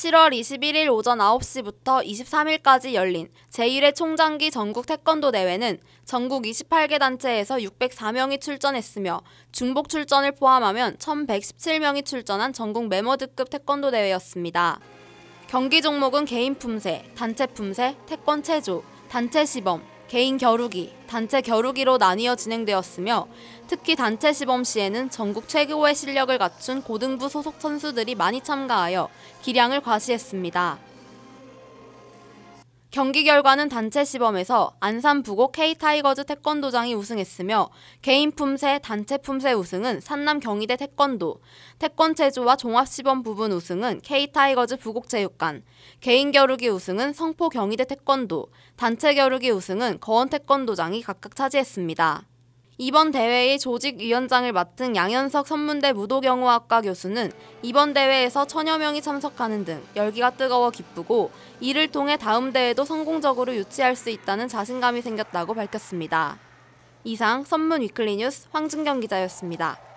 7월 21일 오전 9시부터 23일까지 열린 제1회 총장기 전국 태권도 대회는 전국 28개 단체에서 604명이 출전했으며 중복 출전을 포함하면 1117명이 출전한 전국 메머드급 태권도 대회였습니다. 경기 종목은 개인 품새, 단체 품새, 태권 체조, 단체 시범, 개인 겨루기, 단체 겨루기로 나뉘어 진행되었으며 특히 단체 시범 시에는 전국 최고의 실력을 갖춘 고등부 소속 선수들이 많이 참가하여 기량을 과시했습니다. 경기 결과는 단체 시범에서 안산 부고 K타이거즈 태권도장이 우승했으며 개인 품새, 단체 품새 우승은 산남 경희대 태권도, 태권 체조와 종합 시범 부분 우승은 K타이거즈 부곡체육관, 개인 겨루기 우승은 성포 경희대 태권도, 단체 겨루기 우승은 거원 태권도장이 각각 차지했습니다. 이번 대회의 조직위원장을 맡은 양현석 선문대 무도경호학과 교수는 이번 대회에서 천여 명이 참석하는 등 열기가 뜨거워 기쁘고 이를 통해 다음 대회도 성공적으로 유치할 수 있다는 자신감이 생겼다고 밝혔습니다. 이상 선문 위클리 뉴스 황준경 기자였습니다.